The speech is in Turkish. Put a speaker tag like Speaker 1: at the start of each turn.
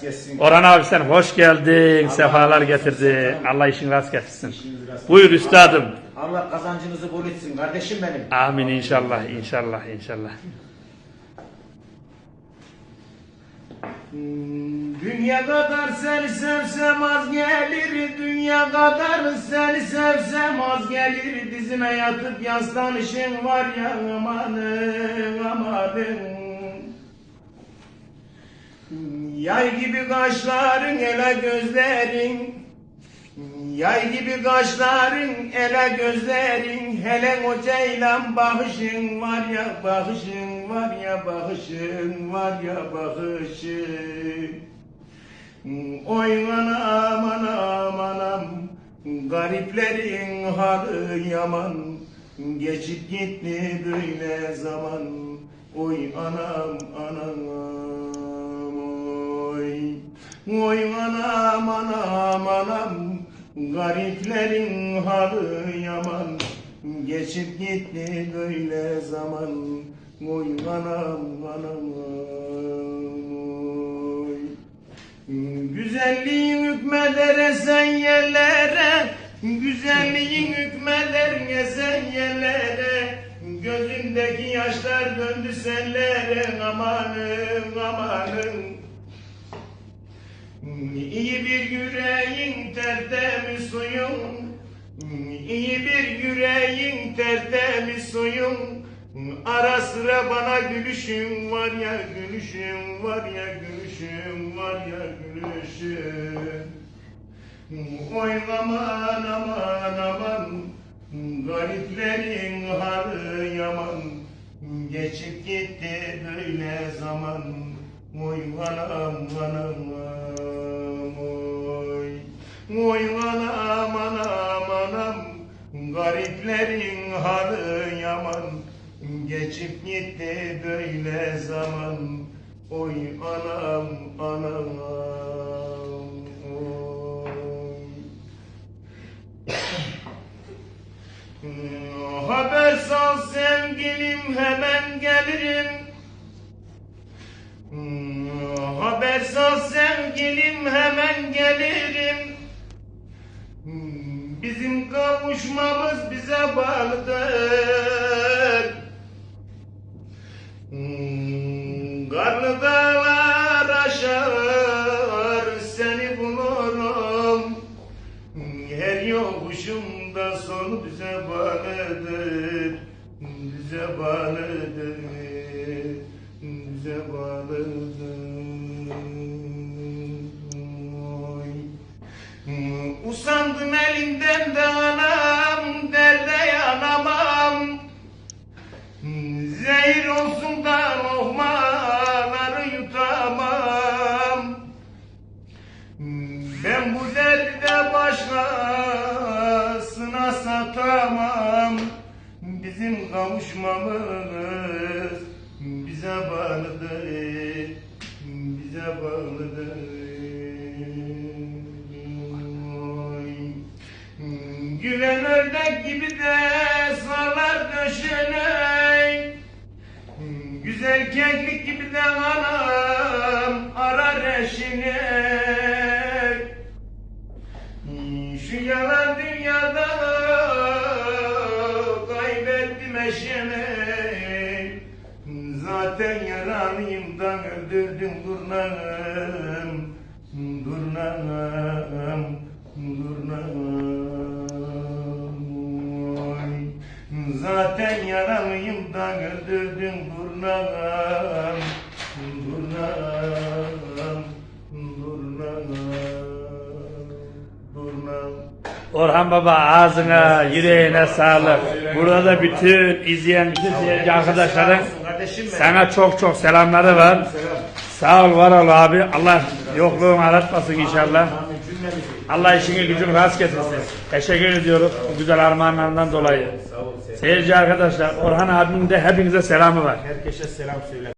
Speaker 1: Gelsin.
Speaker 2: Orhan abi sen hoş geldin. Sefalar getirdi. Allah işin rast getirsin. Buyur üstadım.
Speaker 1: Allah kazancınızı bol etsin kardeşim benim.
Speaker 2: Amin inşallah inşallah inşallah.
Speaker 1: Dünya kadar seni sevsem az gelir Dünya kadar seni sevsem az gelir Dizime yatıp yaslanışın var ya amanın amanın Yay gibi kaşların ele gözlerin Yay gibi kaşların ele gözlerin. Hele o ceylan bakışın var ya bakışın var ya bakışın var ya bakışın. Oy anam anam anam Gariplerin halı yaman. Geçip gitti böyle zaman. Oy anam anam Oy anam anam anam Gariplerin halı yaman. Geçip gitti böyle zaman. Oy anam anam oy. Güzelliğin hükmeder esen yerlere Güzelliğin hükmeder esen yerlere? Gözündeki yaşlar döndü sellere Amanın amanın İyi bir yüreğin tertemiz suyun İyi bir yüreğin tertemiz suyun Ara sıra bana gülüşün var ya gülüşün var ya gülüşün var ya gülüşün Oy aman aman aman Gariplerin halı yaman. Geçip gitti böyle zaman Oy anam anam Oy anam anam anam Gariplerin halı yaman. Geçip gitti böyle zaman. Oy anam anam Haber sal sevgilim hemen gelirim. Haber sal sevgilim hemen gelirim Bizim kavuşmamız bize bağlıdır. Karlı dağlar aşar seni bulurum. Her yokuşumda sonu bize bağlıdır. Bize bağlıdır Bize bağlıdır Bizim kavuşmamız bize bağlıdır Bize bağlıdır Oy. Gülen ördek gibi de sarlar döşenek Güzel keklik gibi de anam arar eşini Şu yalan dünyada eşimi Zaten yaranıyımdan öldürdüm durnağım Durnağım Durnağım. Zaten yaralıyımdan öldürdüm durnağım Durnağım
Speaker 2: Orhan Baba ağzına, yüreğine sağlık. Burada da bütün izleyen bütün seyirci arkadaşların sana çok çok selamları var. Sağ ol var ol abi. Allah yokluğunu aratmasın inşallah. Allah işini gücünü rast getirsin. Teşekkür ediyoruz bu güzel armağanlarından dolayı. Seyirci arkadaşlar Orhan abimin de hepinize selamı var.
Speaker 1: Herkese selam söyle.